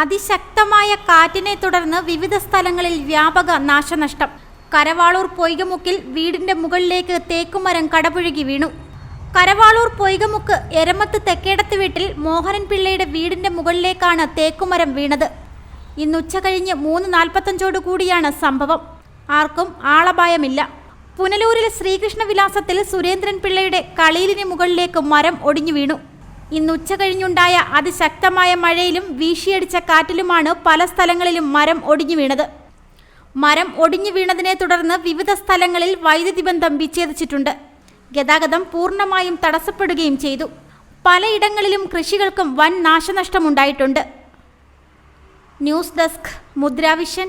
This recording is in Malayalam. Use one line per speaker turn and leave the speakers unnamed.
അതിശക്തമായ കാറ്റിനെ തുടർന്ന് വിവിധ സ്ഥലങ്ങളിൽ വ്യാപക നാശനഷ്ടം. കരവാളൂർ പൊയ്കമുക്കിൽ വീടിന്റെ മുകളിലേക്ക് തേക്കുമരം കടപുഴകി വീണു. കരവാളൂർ പൊയ്കമുക്ക് എരമത്ത് തെക്കേടത്ത് വീട്ടിൽ മോഹനൻ പിള്ളയുടെ വീടിന്റെ മുകളിലേക്കാണ് തേക്കുമരം വീണത്. ഇന്ന് ഉച്ച കഴിഞ്ഞ് മൂന്ന് നാൽപ്പത്തഞ്ചോടു കൂടിയാണ് സംഭവം. ആർക്കും ആളപായമില്ല. പുനലൂരിലെ ശ്രീകൃഷ്ണ വിലാസത്തിൽ സുരേന്ദ്രൻ പിള്ളയുടെ കളീലിന് മുകളിലേക്ക് മരം ഒടിഞ്ഞു വീണു. ഇന്ന് ഉച്ച കഴിഞ്ഞുണ്ടായ അതിശക്തമായ മഴയിലും വീശിയടിച്ച കാറ്റിലുമാണ് പല സ്ഥലങ്ങളിലും മരം ഒടിഞ്ഞു വീണത്. മരം ഒടിഞ്ഞു വീണതിനെ തുടർന്ന് വിവിധ സ്ഥലങ്ങളിൽ വൈദ്യുതി ബന്ധം വിച്ഛേദിച്ചിട്ടുണ്ട്. ഗതാഗതം പൂർണമായും തടസ്സപ്പെടുകയും ചെയ്തു. പലയിടങ്ങളിലും കൃഷികൾക്കും വൻ നാശനഷ്ടമുണ്ടായിട്ടുണ്ട്. News desk Mudra Vision.